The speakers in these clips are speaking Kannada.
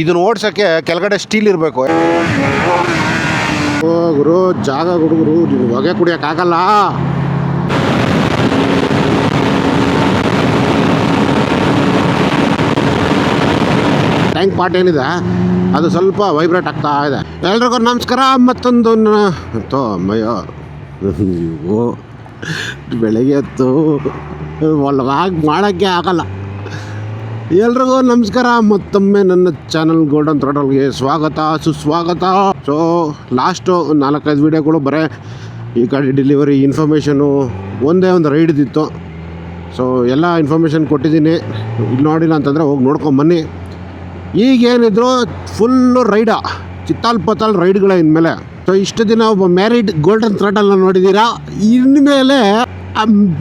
ಇದನ್ನ ಓಡ್ಸೋಕ್ಕೆ ಕೆಳಗಡೆ ಸ್ಟೀಲ್ ಇರಬೇಕು. ಗುರು, ಜಾಗ ಹುಡುಗರು ನೀವು ಹೊಗೆ ಕುಡಿಯೋಕ್ಕಾಗಲ್ಲ ಟ್ಯಾಂಕ್ ಪಾಟ್ ಏನಿದೆ? ಅದು ಸ್ವಲ್ಪ ವೈಬ್ರೇಟ್ ಆಗ್ತಾ ಇದೆ. ಎಲ್ರಿಗೂ ನಮಸ್ಕಾರ, ಮತ್ತೊಂದು ಅಮ್ಮಯ್ಯೋ. ಬೆಳಗ್ಗೆ ಹೊತ್ತು ಒಳಗಾಗಿ ಮಾಡೋಕ್ಕೆ ಆಗಲ್ಲ. ಎಲ್ರಿಗೂ ನಮಸ್ಕಾರ, ಮತ್ತೊಮ್ಮೆ ನನ್ನ ಚಾನಲ್ ಗೋಲ್ಡನ್ ಥ್ರೋಟಲ್ಗೆ ಸ್ವಾಗತ, ಸುಸ್ವಾಗತ. ಸೊ ಲಾಸ್ಟು ನಾಲ್ಕೈದು ವೀಡಿಯೋಗಳು ಬರೇ, ಈ ಕಡೆ ಡೆಲಿವರಿ ಇನ್ಫಾರ್ಮೇಷನು ಒಂದೇ ಒಂದು ರೈಡ್ ಇದ್ದಿತ್ತು. ಸೊ ಎಲ್ಲ ಇನ್ಫಾರ್ಮೇಷನ್ ಕೊಟ್ಟಿದ್ದೀನಿ. ಇಲ್ಲಿ ನೋಡಿಲ್ಲ ಅಂತಂದರೆ ಹೋಗಿ ನೋಡ್ಕೊಂಬನ್ನಿ ಈಗೇನಿದ್ರು ಫುಲ್ಲು ರೈಡ ಚಿತ್ತಾಲ್ ಪತ್ತಾಲ್ ರೈಡ್ಗಳ ಇನ್ಮೇಲೆ. ಸೊ ಇಷ್ಟು ದಿನ ಒಬ್ಬ ಮ್ಯಾರಿಡ್ ಗೋಲ್ಡನ್ ಥ್ರಾಟಲ್ನ ನೋಡಿದ್ದೀರಾ ಇನ್ಮೇಲೆ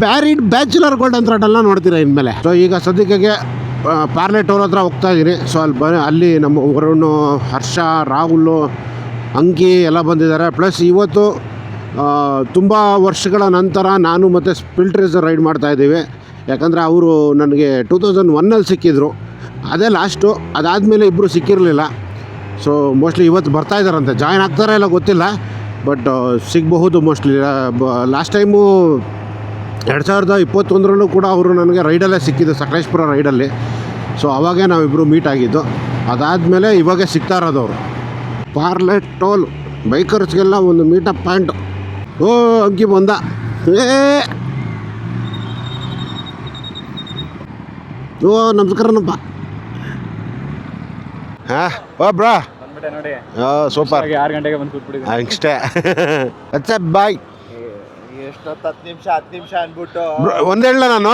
ಮ್ಯಾರಿಡ್ ಬ್ಯಾಚುಲರ್ ಗೋಲ್ಡನ್ ಥ್ರಾಟಲ್ನ ನೋಡ್ತೀರಾ ಇನ್ಮೇಲೆ? ಸೊ ಈಗ ಸದ್ಯಕ್ಕೆ ಪಾರ್ಲೆ ಟೋಲ್ ಹತ್ರ ಹೋಗ್ತಾ ಇದ್ದೀನಿ. ಸೊ ಅಲ್ಲಿ ಬ ಅಲ್ಲಿ ನಮ್ಮ ವರುಣ್ ಹರ್ಷ, ರಾಹುಲ್ ಅಂಕಿ ಎಲ್ಲ ಬಂದಿದ್ದಾರೆ. ಪ್ಲಸ್ ಇವತ್ತು ತುಂಬ ವರ್ಷಗಳ ನಂತರ ನಾನು ಮತ್ತು ಸ್ಪಿಲ್ಟ್ರೇಸ್ ರೈಡ್ ಮಾಡ್ತಾ ಇದ್ದೀವಿ. ಯಾಕಂದರೆ ಅವರು ನನಗೆ ಟೂ ತೌಸಂಡ್ ಒನ್ನಲ್ಲಿ ಸಿಕ್ಕಿದ್ರು. ಅದೇ ಲಾಸ್ಟು ಅದಾದಮೇಲೆ ಇಬ್ಬರು ಸಿಕ್ಕಿರಲಿಲ್ಲ. ಸೊ ಮೋಸ್ಟ್ಲಿ ಇವತ್ತು ಬರ್ತಾ ಇದ್ದಾರಂತೆ. ಜಾಯ್ನ್ ಆಗ್ತಾರೆ ಇಲ್ಲ ಗೊತ್ತಿಲ್ಲ. ಬಟ್ ಸಿಗಬಹುದು ಮೋಸ್ಟ್ಲಿ ಲಾಸ್ಟ್ ಟೈಮು ಎರಡು ಸಾವಿರದ ಇಪ್ಪತ್ತೊಂದರಲ್ಲೂ ಕೂಡ ಅವರು ನನಗೆ ರೈಡಲ್ಲೇ ಸಿಕ್ಕಿದ್ದು ಸಕಲೇಶ್ಪುರ ರೈಡಲ್ಲಿ. ಸೊ ಅವಾಗೇ ನಾವಿಬ್ಬರು ಮೀಟ್ ಆಗಿದ್ದು. ಅದಾದಮೇಲೆ ಇವಾಗೆ ಸಿಗ್ತಾ ಇರೋದು ಅವರು ಪಾರ್ಲೆಟ್ ಟೋಲ್ ಬೈಕರ್ಸ್ಗೆಲ್ಲ ಒಂದು ಮೀಟಪ್ ಪಾಯಿಂಟ್ ಓ ಅಂಕಿ ಬಂದ. ಏ! ಓ ನಮಸ್ಕಾರನಪ್ಪ. ಹಾಂ ಓ ಬ್ರಾ. ನೋಡಿ. ಸೂಪರ್. ಆರು ಗಂಟೆಗೆ ಬಂದು ಅಷ್ಟೇ. ಅಚ್ಚ ಬಾಯ್ ಎಷ್ಟೊತ್ತು ಹತ್ತು ನಿಮಿಷ ಹತ್ತು ನಿಮಿಷ ಅನ್ಬಿಟ್ಟು ಒಂದು ನಾನು?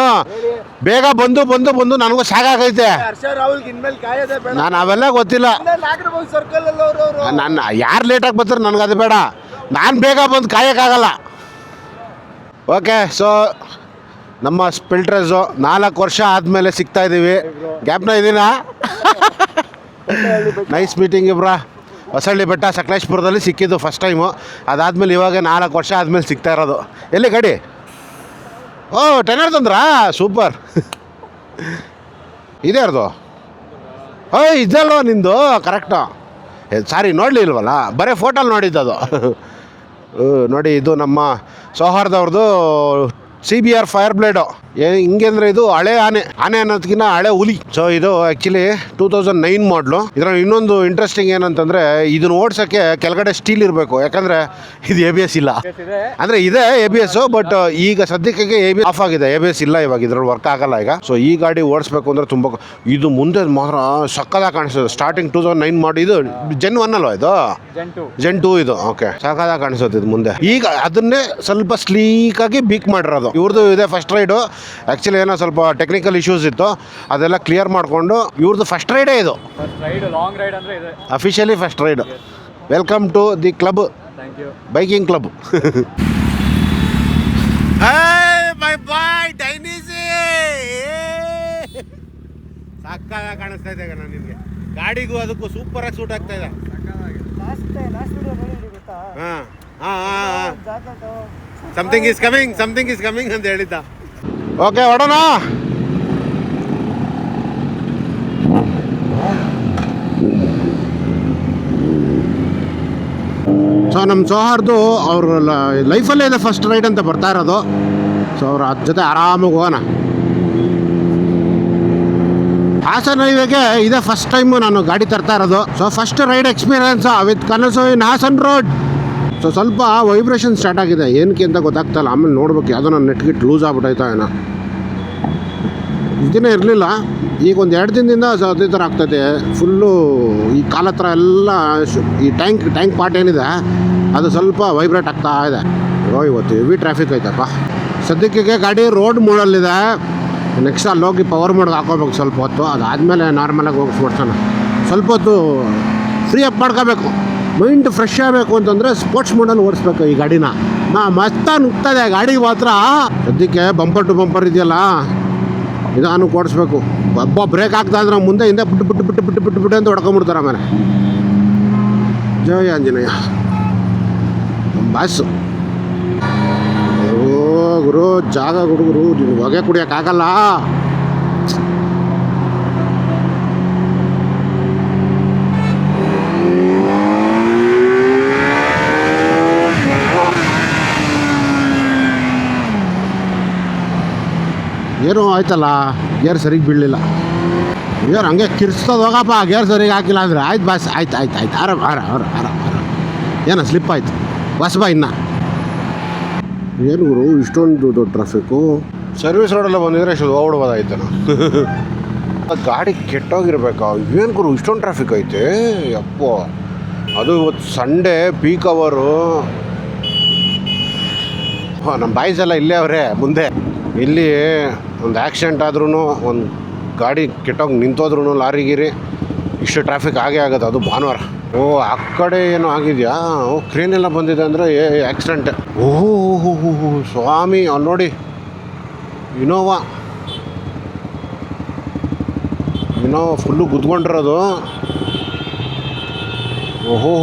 ಬೇಗ ಬಂದು ಬಂದು ಬಂದು ನನಗೂ ಸಾಕಾಗೈತೆ ಹರ್ಷ ರಾಹುಲ್ ಇನ್ಮೇಲೆ ಕಾಯೋದೇ ಬೇಡ. ನಾನು ಅವೆಲ್ಲ ಗೊತ್ತಿಲ್ಲ. ನನ್ನ ಸರ್ಕಲ್ ಅಲ್ಲಿ ಅವರು ಅವರು. ನಾನು ಯಾರು ಲೇಟಾಗಿ ಬರ್ತಾರೆ ನನಗೆ ಅದು ಬೇಡ. ನಾನು ಬೇಗ ಬಂದು ಕಾಯೋಕ್ಕಾಗಲ್ಲ. ಓಕೆ ಸೊ ನಮ್ಮ ಸ್ಪಿಲ್ಟ್ರಸ್ಸು ನಾಲ್ಕು ವರ್ಷ ಆದಮೇಲೆ ಸಿಗ್ತಾ ಇದ್ದೀವಿ ಗ್ಯಾಪ್ನ ಇದೀನಾ? ನೈಸ್ ಮೀಟಿಂಗ್ ಇಬ್ರ ಹೊಸಳ್ಳಿ ಬೆಟ್ಟ ಸಕಲೇಶ್ಪುರದಲ್ಲಿ ಸಿಕ್ಕಿದ್ದು ಫಸ್ಟ್ ಟೈಮು ಅದಾದಮೇಲೆ ಇವಾಗ ನಾಲ್ಕು ವರ್ಷ ಆದಮೇಲೆ ಸಿಗ್ತಾ ಇರೋದು. ಎಲ್ಲಿ ಗಾಡಿ? ಓ ಟೆನರ್ ತಂದ್ರಾ? ಸೂಪರ್ ಇದ್ಯಾರ್ದು ಓಯ್ ಇದಲ್ವ ನಿಂದು? ಕರೆಕ್ಟು ಸಾರಿ ನೋಡಲಿಲ್ವಲ್ಲ ಬರೀ ಫೋಟೋಲ್ಲಿ ನೋಡಿದ್ದದು. ನೋಡಿ, ಇದು ನಮ್ಮ ಸೌಹಾರ್ದವ್ರದ್ದು C B R fire blade ಹಿಂಗೆ ಅಂದ್ರೆ ಇದು ಹಳೆ ಆನೆ. ಆನೆ ಅನ್ನೋದಕ್ಕಿಂತ ಹಳೆ ಹುಲಿ. ಸೊ ಇದು ಆಕ್ಚುಲಿ ಟೂ ತೌಸಂಡ್ ನೈನ್ ಮಾಡ್ಲು ಇದರ ಇನ್ನೊಂದು ಇಂಟ್ರೆಸ್ಟಿಂಗ್ ಏನಂತಂದ್ರೆ ಇದನ್ನ ಓಡ್ಸೋಕ್ಕೆ ಕೆಳಗಡೆ ಸ್ಟೀಲ್ ಇರಬೇಕು. ಯಾಕಂದ್ರೆ ಇದು ಎ ಬಿ ಎಸ್ ಇಲ್ಲ. ಅಂದ್ರೆ ಇದೆ ಎ ಬಿ ಎಸ್ ಬಟ್ ಈಗ ಸದ್ಯಕ್ಕೆ ಎ ಬಿ ಆಫ್ ಆಗಿದೆ. ಎ ಬಿ ಎಸ್ ಇಲ್ಲ ಇವಾಗ. ಇದ್ರಲ್ಲಿ ವರ್ಕ್ ಆಗಲ್ಲ ಈಗ. ಸೊ ಈ ಗಾಡಿ ಓಡಿಸ್ಬೇಕು ಅಂದ್ರೆ ತುಂಬಾ ಇದು ಮುಂದೆ ಮಾತ್ರ ಸಕ್ಕದಾಗ ಕಾಣಿಸುತ್ತೆ ಸ್ಟಾರ್ಟಿಂಗ್ ಟೂ ತೌಸಂಡ್ ನೈನ್ ಮಾಡಿ ಇದು ಜೆನ್ ಒನ್ ಅಲ್ವಾ ಇದು? ಜೆನ್ ಟೂ ಇದು. ಓಕೆ ಸಕ್ಕದಾಗ ಕಾಣಿಸುತ್ತೆ ಇದು ಮುಂದೆ. ಈಗ ಅದನ್ನೇ ಸ್ವಲ್ಪ ಸ್ಲೀಕ್ ಸ್ಲೀಕಾಗಿ ಬೀಕ್ ಮಾಡಿರೋದು. ಇವ್ರದ್ದು ಇದೆ ಫಸ್ಟ್ ರೈಡು ಆ್ಯಕ್ಚುಲಿ ಏನೋ ಸ್ವಲ್ಪ ಟೆಕ್ನಿಕಲ್ ಇಶ್ಯೂಸ್ ಇತ್ತು. ಅದೆಲ್ಲ ಕ್ಲಿಯರ್ ಮಾಡಿಕೊಂಡು ಇವ್ರದ್ದು ಫಸ್ಟ್ ರೈಡೇ ಇದು. ಫಸ್ಟ್ ರೈಡ್ ಲಾಂಗ್ ರೈಡ್ ಅಂದರೆ ಇದೆ. Officially first ride welcome to the club thank you biking club bye bye ಡೈನಿಸಿ ಸಕ್ಕದಾಗ ಕಾಣಿಸ್ತಾ ಇದೆ ನಾನು ನಿಮಗೆ. ಗಾಡಿಗೂ ಅದಕ್ಕೂ ಸೂಪರ್ ಆಗಿ ಸೂಟ್ ಆಗ್ತಾ ಇದೆ. ಲಾಸ್ಟ್ ಲಾಸ್ಟ್ ವಿಡಿಯೋ ನೋಡಿ ಗೊತ್ತಾ? ಹಾಂ ಹಾಂ ಹಾಂ something is coming something is coming ಅಂತ ಹೇಳಿದ್ದ. ಓಕೆ ಹೊಡೋಣ ಸೊ ನಮ್ಮ ಸೋಹಾರ್ದು ಅವ್ರ ಲೈಫಲ್ಲೇ ಇದೆ ಫಸ್ಟ್ ರೈಡ್ ಅಂತ ಬರ್ತಾ ಇರೋದು. ಸೊ ಅವ್ರ ಅದ್ರ ಜೊತೆ ಆರಾಮಾಗಿ ಹೋಗೋಣ. ಹಾಸನ ಹೈವೇಗೆ ಇದೇ ಫಸ್ಟ್ ಟೈಮು ನಾನು ಗಾಡಿ ತರ್ತಾ ಇರೋದು. So first ride experience with ಕನಸು ಇನ್ ಹಾಸನ್ ರೋಡ್ ಸೊ ಸ್ವಲ್ಪ ವೈಬ್ರೇಷನ್ ಸ್ಟಾರ್ಟ್ ಆಗಿದೆ. ಏನಕ್ಕೆ ಅಂತ ಗೊತ್ತಾಗ್ತಾಯಿಲ್ಲ ಆಮೇಲೆ ನೋಡ್ಬೇಕು. ಯಾವುದೋ ನನ್ನ ನೆಟ್ಗಿಟ್ ಲೂಸ್ ಆಗ್ಬಿಟ್ಟೈತಾ ಏನೋ. ಇದನ್ನೇ ಇರಲಿಲ್ಲ. ಈಗ ಒಂದು ಎರಡು ದಿನದಿಂದ ಅದೇ ಥರ ಆಗ್ತೈತೆ. ಫುಲ್ಲು ಈ ಕಾಲ ಹತ್ರ ಎಲ್ಲ ಈ ಟ್ಯಾಂಕ್ ಟ್ಯಾಂಕ್ ಪಾರ್ಟ್ ಏನಿದೆ, ಅದು ಸ್ವಲ್ಪ ವೈಬ್ರೇಟ್ ಆಗ್ತಾ ಇದೆ. ಓ ಇವತ್ತು ಹೆವಿ ಟ್ರಾಫಿಕ್ ಐತಪ್ಪ. ಸದ್ಯಕ್ಕೆ ಗಾಡಿ ರೋಡ್ ಮೂಡಲ್ಲಿದೆ ನೆಕ್ಸ್ಟ್ ಅಲ್ಲಿ ಹೋಗಿ ಪವರ್ ಮೋಡ್ಗೆ ಹಾಕೋಬೇಕು ಸ್ವಲ್ಪ ಹೊತ್ತು. ಅದಾದಮೇಲೆ ನಾರ್ಮಲಾಗಿ ಹೋಗಿ ಓಡಿಸೋಣ. ಸ್ವಲ್ಪ ಹೊತ್ತು ಫ್ರೀ ಅಪ್ ಮಾಡ್ಕೋಬೇಕು. ಮೈಂಡ್ ಫ್ರೆಶ್ ಆಗಬೇಕು ಅಂತಂದರೆ ಸ್ಪೋರ್ಟ್ಸ್ ಮೋಡಲ್ಲಿ ಓಡಿಸ್ಬೇಕು ಈ ಗಾಡಿನ. ನಾ ಮಸ್ತ ನುಗ್ತದೆ ಗಾಡಿ ಮಾತ್ರ. ಅದಕ್ಕೆ ಬಂಪರ್ ಟು ಬಂಪರ್ ಇದೆಯಲ್ಲ, ನಿಧಾನಕ್ಕೆ ಓಡಿಸ್ಬೇಕು. ಒಬ್ಬ ಬ್ರೇಕ್ ಆಗ್ತಾ ಅಂದ್ರೆ ಮುಂದೆ ಹಿಂದೆ ಬಿಟ್ಟು ಬಿಟ್ಟು ಬಿಟ್ಟು ಬಿಟ್ಟು ಬಿಟ್ಟು ಬಿಟ್ಟು ಅಂತ ಹೊಡ್ಕೊಂಬಿಡ್ತಾರೆ ಆಮೇಲೆ. ಜಯ ಆಂಜನೇಯ. ಬಾಸು ಓ ಗುರು, ಜಾಗ ಹುಡುಗರು ನೀವು ಹೊಗೆ ಕುಡಿಯೋಕ್ಕಾಗಲ್ಲ. ಏನೋ ಆಯ್ತಲ್ಲ, ಗೇರ್ ಸರಿಗೆ ಬೀಳಲಿಲ್ಲ. ಗೇರ್ ಹಂಗೆ ಕಿರ್ಸ್ತದ ಹೋಗಪ್ಪ, ಗೇರ್ ಸರಿಗೆ ಹಾಕಿಲ್ಲ ಅಂದರೆ ಆಯ್ತು ಬಾಸ್, ಆಯ್ತು ಆಯ್ತು ಆಯ್ತು. ಆರಾಮ್ ಆರಾಮ್ ಆರಾಮ್ ಆರಾಮ್ ಏನೋ ಸ್ಲಿಪ್ ಆಯ್ತು? ಬಸ್ ಬಾ ಇನ್ನ. ಏನು ಗುರು, ಇಷ್ಟೊಂದು ದೊಡ್ಡ ಟ್ರಾಫಿಕ್ಕು ಸರ್ವಿಸ್ ರೋಡೆಲ್ಲ ಬಂದಿದ್ರೆ ಇಷ್ಟು ಓಡ್ಬೋದಾಯ್ತು ನಾವು ಗಾಡಿ ಕೆಟ್ಟೋಗಿರ್ಬೇಕಾ? ಏನು ಗುರು, ಇಷ್ಟೊಂದು ಟ್ರಾಫಿಕ್ ಐತೆ? ಅಪ್ಪ ಅದು ಇವತ್ತು ಸಂಡೇ ಪೀಕ್ ಅವರು ನಮ್ಮ ಬಾಯ್ಸೆಲ್ಲ ಇಲ್ಲೇ ಅವರೇ, ಮುಂದೆ. ಇಲ್ಲಿ ಒಂದು ಆ್ಯಕ್ಸಿಡೆಂಟ್ ಆದ್ರೂ ಒಂದು ಗಾಡಿ ಕೆಟ್ಟೋಗಿ ನಿಂತೋದ್ರೂ ಲಾರಿ ಗಿರಿ ಇಷ್ಟು ಟ್ರಾಫಿಕ್ ಆಗೇ ಆಗೋದು ಅದು ಭಾನುವಾರ. ಓ, ಆ ಕಡೆ ಏನೋ ಆಗಿದೆಯಾ? ಓ, ಕ್ರೇನ್ ಎಲ್ಲ ಬಂದಿದೆ ಅಂದರೆ, ಏ ಆಕ್ಸಿಡೆಂಟ್ ಓಹೋ ಸ್ವಾಮಿ ಅಲ್ಲಿ ನೋಡಿ ಇನೋವಾ ಇನೋವಾ ಫುಲ್ಲು ಗುದ್ಕೊಂಡಿರೋದು. ಓಹೋ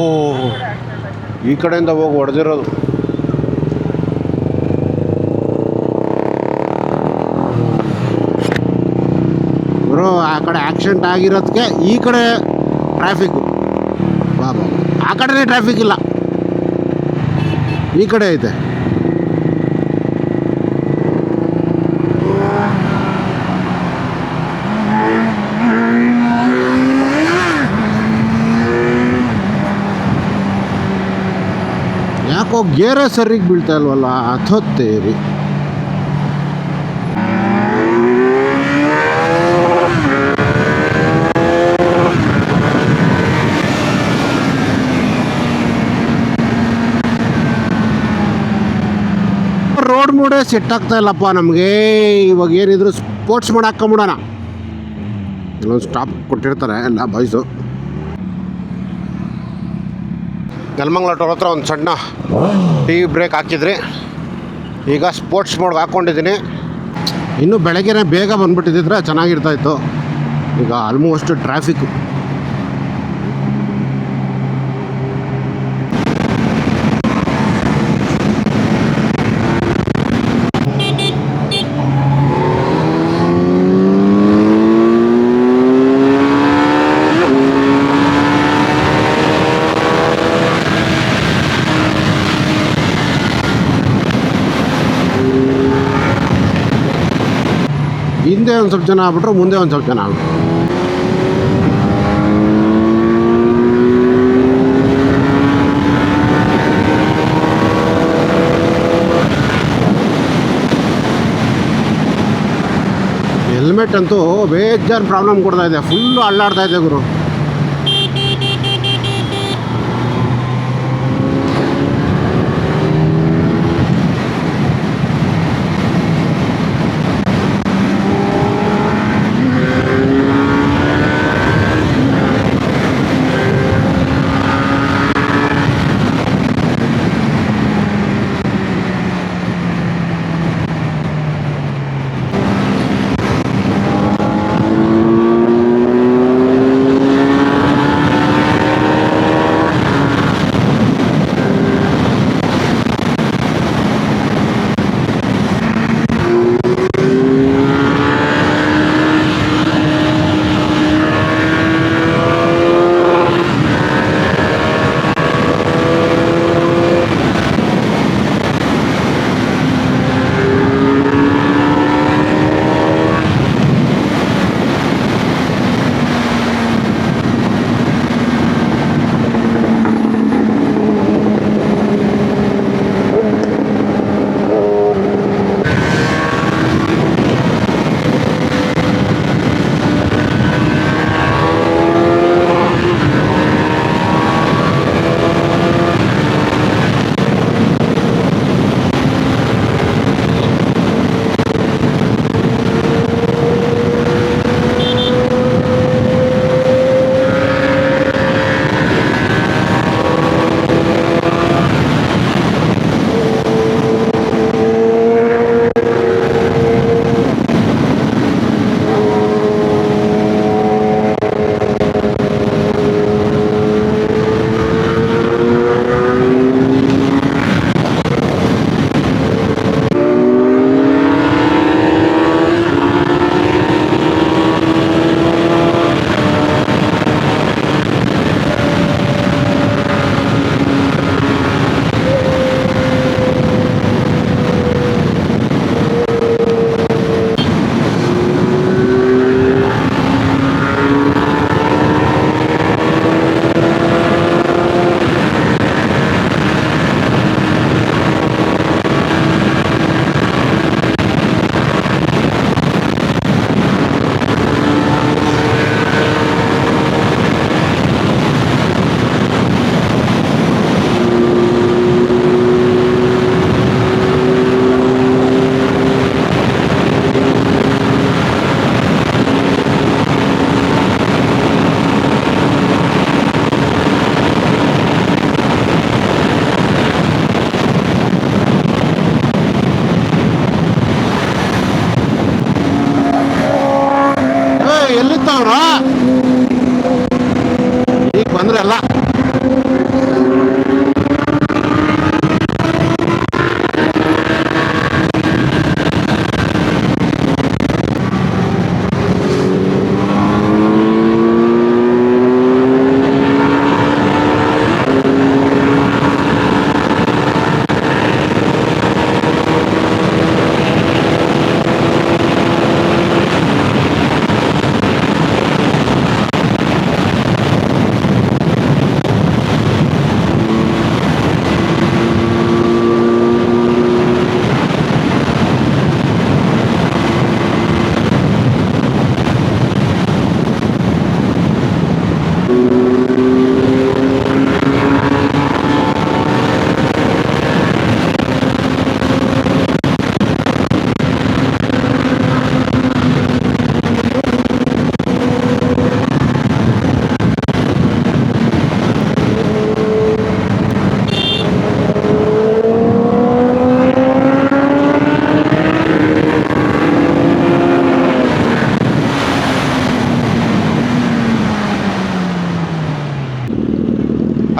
ಈ ಕಡೆಯಿಂದ ಹೋಗಿ ಹೊಡೆದಿರೋದು ಗುರು ಆ ಕಡೆ ಆಕ್ಸಿಡೆಂಟ್ ಆಗಿರೋದಕ್ಕೆ ಈ ಕಡೆ ಟ್ರಾಫಿಕ್ಕು ಬಾಬಾ ಆ ಕಡೆನೇ ಟ್ರಾಫಿಕ್ ಇಲ್ಲ. ಈ ಕಡೆ ಐತೆ. ಯಾಕೋ ಗೇರ ಸರಿಗೆ ಬೀಳ್ತಾ ಇಲ್ವಲ್ಲ ಅಥೊತ್ತೇರಿ ರೋಡ್ ಮೂಡೇ ಸೆಟ್ ಆಗ್ತಾ ಇಲ್ಲಪ್ಪ ನಮಗೆ. ಇವಾಗ ಏನಿದ್ರು ಸ್ಪೋರ್ಟ್ಸ್ ಮಾಡಿ ಹಾಕೊಂಬಿಡೋಣ ಇಲ್ಲೊಂದು ಸ್ಟಾಪ್ ಕೊಟ್ಟಿರ್ತಾರೆ ಎಲ್ಲ ಬಾಯ್ಸು ನೆಲಮಂಗ್ಲ ಟೋಲ್ ಹತ್ರ ಒಂದು ಸಣ್ಣ ಟೀ ಬ್ರೇಕ್ ಹಾಕಿದ್ರಿ. ಈಗ ಸ್ಪೋರ್ಟ್ಸ್ ಮೋಡ್ಗೆ ಹಾಕ್ಕೊಂಡಿದ್ದೀನಿ. ಇನ್ನೂ ಬೆಳಗ್ಗೆನೇ ಬೇಗ ಬಂದ್ಬಿಟ್ಟಿದ್ರೆ ಚೆನ್ನಾಗಿರ್ತಾಯಿತ್ತು ಈಗ ಆಲ್ಮೋಸ್ಟ್ ಟ್ರಾಫಿಕ್ ಹಿಂದೆ ಒಂದು ಸ್ವಲ್ಪ ಜನ ಆಗ್ಬಿಟ್ರು ಮುಂದೆ ಒಂದು ಸ್ವಲ್ಪ ಜನ ಆಗ್ಬಿಟ್ರು. ಹೆಲ್ಮೆಟ್ ಅಂತೂ ಬೇಜಾರು ಪ್ರಾಬ್ಲಮ್ ಕೊಡ್ತಾ ಇದೆ. ಫುಲ್ಲು ಅಳ್ಳಾಡ್ತಾ ಇದೆ ಗುರು.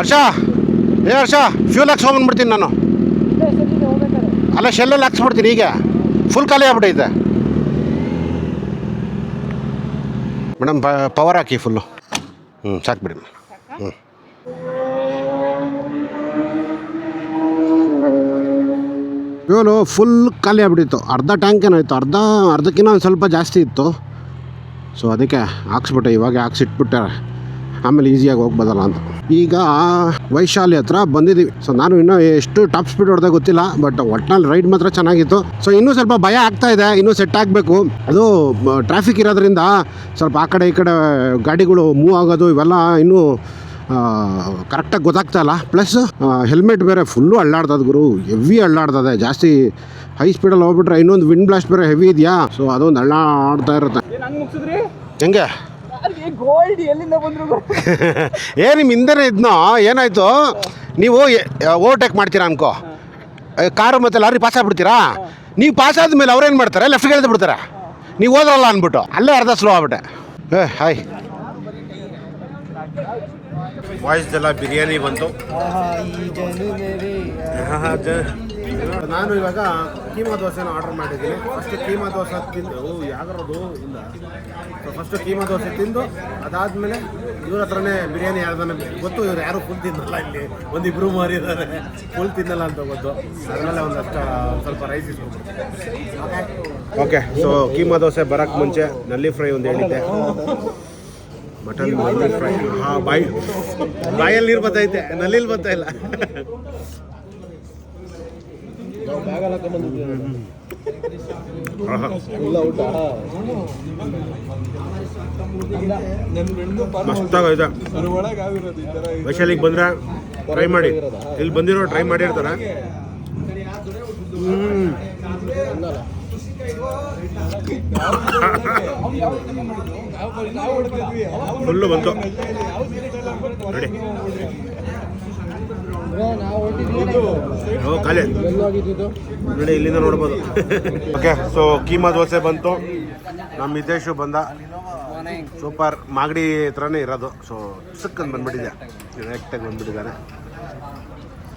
ಹರ್ಷ, ಏ ಹರ್ಷ ಫ್ಯೂಲ್ ಹಾಕ್ಸ್ ಹೋಗ್ಬಿಡ್ತೀನಿ ನಾನು. ಅಲ್ಲ ಶೆಲ್ಲಲ್ಲಿ ಹಾಕ್ಸ್ಬಿಡ್ತೀನಿ ಈಗ ಫುಲ್ ಖಾಲಿ ಆಗ್ಬಿಟ್ಟೈತೆ. ಮೇಡಮ್ ಪವರ್ ಹಾಕಿ ಫುಲ್ಲು ಹ್ಞೂ ಸಾಕು ಬಿಡಿ. ಹ್ಞೂ ಫ್ಯೂಲು ಫುಲ್ ಖಾಲಿ ಆಗ್ಬಿಟ್ಟಿತ್ತು. ಅರ್ಧ ಟ್ಯಾಂಕ್ ಏನಾಯಿತು? ಅರ್ಧ, ಅರ್ಧಕ್ಕಿಂತ ಒಂದು ಸ್ವಲ್ಪ ಜಾಸ್ತಿ ಇತ್ತು. ಸೊ ಅದಕ್ಕೆ ಹಾಕ್ಸ್ಬಿಟ್ಟೆ, ಇವಾಗ ಹಾಕ್ಸಿಟ್ಬಿಟ್ಟೆ ಆಮೇಲೆ ಈಸಿಯಾಗಿ ಹೋಗ್ಬೋದಲ್ಲ ಅಂತ. ಈಗ ವೈಶಾಲಿ ಹತ್ರ ಬಂದಿದ್ದೀವಿ. ಸೊ ನಾನು ಇನ್ನೂ ಎಷ್ಟು ಟಾಪ್ ಸ್ಪೀಡ್ ಹೊಡೆದ ಗೊತ್ತಿಲ್ಲ ಬಟ್ ಒಟ್ನಲ್ಲಿ ರೈಡ್ ಮಾತ್ರ ಚೆನ್ನಾಗಿತ್ತು. ಸೊ ಇನ್ನೂ ಸ್ವಲ್ಪ ಭಯ ಆಗ್ತಾ ಇದೆ ಇನ್ನೂ ಸೆಟ್ ಆಗಬೇಕು. ಅದು ಟ್ರಾಫಿಕ್ ಇರೋದ್ರಿಂದ ಸ್ವಲ್ಪ ಆ ಕಡೆ ಈ ಕಡೆ ಗಾಡಿಗಳು ಮೂವ್ ಆಗೋದು ಇವೆಲ್ಲ ಇನ್ನೂ ಕರೆಕ್ಟಾಗಿ ಗೊತ್ತಾಗ್ತಾ ಇಲ್ಲ. ಪ್ಲಸ್ ಹೆಲ್ಮೆಟ್ ಬೇರೆ ಫುಲ್ಲು ಅಳ್ಳಾಡ್ತದೆ ಗುರು ಹೆವಿ ಅಳ್ಳಾಡ್ತದೆ ಜಾಸ್ತಿ ಹೈ ಸ್ಪೀಡಲ್ಲಿ ಹೋಗ್ಬಿಟ್ರೆ ಇನ್ನೊಂದು ವಿಂಡ್ ಬ್ಲಾಸ್ಟ್ ಬೇರೆ ಹೆವಿ ಇದೆಯಾ? ಸೊ ಅದೊಂದು ಅಳ್ಳಾಡ್ತಾ ಇರುತ್ತೆ. ಹೆಂಗೆ? ಗೋಲ್ಡ್ ಎಲ್ಲಿಂದ ಬಂದ್ರು ಏ ನಿಮ್ಮ ಹಿಂದೆನೇ ಇದ್ನೋ? ಏನಾಯ್ತು? ನೀವು ಓವರ್ಟೇಕ್ ಮಾಡ್ತೀರಾ ಅನ್ಕೋ. ಕಾರು ಮತ್ತೆ ಲಾರಿ ಪಾಸ್ ಆಗ್ಬಿಡ್ತೀರಾ? ನೀವು ಪಾಸ್ ಆದ್ಮೇಲೆ ಅವ್ರೇನು ಮಾಡ್ತಾರೆ? ಲೆಫ್ಟ್ ಗೆಳೆದು ಬಿಡ್ತಾರೆ? ನೀವು ಹೋದ್ರಲ್ಲ ಅಂದ್ಬಿಟ್ಟು ಅಲ್ಲೇ ಅರ್ಧ ಸ್ಲೋ ಆಗ್ಬಿಟ್ಟೆ. ಏ ಹಾಯ್. ವಾಯ್ಸ್ದೆಲ್ಲ ಬಿರಿಯಾನಿ ಬಂತು. ನಾನು ಇವಾಗ ಕೀಮಾ ದೋಸೆನ ಆರ್ಡರ್ ಮಾಡಿದ್ದೀನಿ. ಫಸ್ಟ್ ಕೀಮಾ ದೋಸೆ ತಿಂದು ಯಾವ್ದು ಇಲ್ಲ. ಫಸ್ಟ್ ಕೀಮಾ ದೋಸೆ ತಿಂದು, ಅದಾದಮೇಲೆ ಇವ್ರ ಹತ್ರನೇ ಬಿರಿಯಾನಿ ಯಾರ್ದಾನ ಗೊತ್ತು, ಇವ್ರು ಯಾರು ಫುಲ್ ತಿನ್ನಲ್ಲ ಇಲ್ಲಿ. ಒಂದು ಇಬ್ಬರು ಮಾರಿದ್ದಾರೆ ಫುಲ್ ತಿನ್ನಲ್ಲ ಅಂತ ಗೊತ್ತು. ಅದರಲ್ಲೇ ಒಂದಷ್ಟು ಸ್ವಲ್ಪ rice okay so keema dosa ಬರೋಕ್ಕೆ ಮುಂಚೆ ನಲ್ಲಿ ಫ್ರೈ ಒಂದು ಹೇಳಿದ್ದೆ. ಮಟನ್ನಲ್ಲಿ ಫ್ರೈ ಹಾಂ, ಬಾಯಿ, ಬಾಯಲ್ಲಿ ನೀರು ಬರ್ತೈತೆ. ನಲ್ಲಿಲ್ ಬರ್ತಾ ಇಲ್ಲ? ಮಸ್ತಾಗೈತೆ ವೈಶಾಲಿಗೆ ಬಂದ್ರೆ ಟ್ರೈ ಮಾಡಿ. ಇಲ್ಲಿ ಬಂದಿರೋ ಟ್ರೈ ಮಾಡಿರ್ತಾರೆ. ಫುಲ್ಲು ಬಂತು. ಖಾಲಿ. ನೋಡಿ, ಇಲ್ಲಿಂದ ನೋಡ್ಬೋದು. ಓಕೆ ಸೊ ಕೀಮಾ ದೋಸೆ ಬಂತು. ನಮ್ಮ ಹಿತೇಶು ಬಂದ. ಸೂಪರ್ ಮಾಗಡಿ ಹತ್ರನೇ ಇರೋದು. ಸೊ ಸಿಕ್ಕಂದು ಬಂದ್ಬಿಟ್ಟಿದೆ. ಡೈರೆಕ್ಟಾಗಿ ಬಂದ್ಬಿಟ್ಟಿದ್ದಾರೆ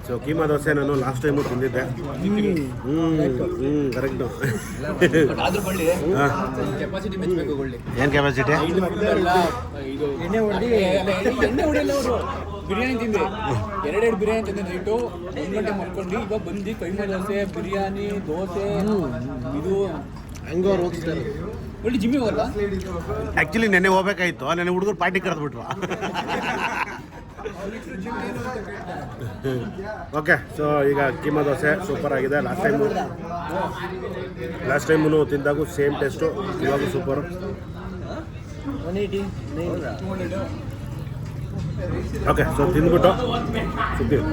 ಸೊ ಕೀಮಾ ದೋಸೆ ನಾನು ಲಾಸ್ಟ್ ಟೈಮು ತಿಂದಿದ್ದೆ. ಹ್ಞೂ ಹ್ಞೂ ಕರೆಕ್ಟು ಏನು ಕೆಪಾಸಿಟಿ ಬಿರಿಯಾನಿ ತಿಂದೆ ಎರಡೆರಡು ಬಿರಿಯಾನಿ ತಿಂದೆ ನೈಟು. ಒಂದು ಗಂಟೆ ಮಲ್ಕೊಂಡು ಇವಾಗ ಬಂದು ಕೈಮಾ ದೋಸೆ ಬಿರಿಯಾನಿ ದೋಸೆ. ಇದು ಹೆಂಗೋ ಹೋಗ್ತಾರೆ ಒಳ್ಳೆ ಜಿಮ್ಮಿ ಹೋಗಲ್ಲ ಆ್ಯಕ್ಚುಲಿ ನೆನ್ನೆ ಹೋಗ್ಬೇಕಾಯ್ತು. ನೆನ್ನೆ ಹುಡುಗರು ಪಾರ್ಟಿ ಕರೆದ್ಬಿಟ್ರು ಓಕೆ ಸೊ ಈಗ ಕೀಮಾ ದೋಸೆ ಸೂಪರ್ ಆಗಿದೆ. ಲಾಸ್ಟ್ ಟೈಮು ಲಾಸ್ಟ್ ಟೈಮು ತಿಂದಾಗೂ ಸೇಮ್ ಟೇಸ್ಟು ಇವಾಗ super one eighty okay so ತಿಂದ್ಬಿಟ್ಟು ಸುತ್ತೀವಿ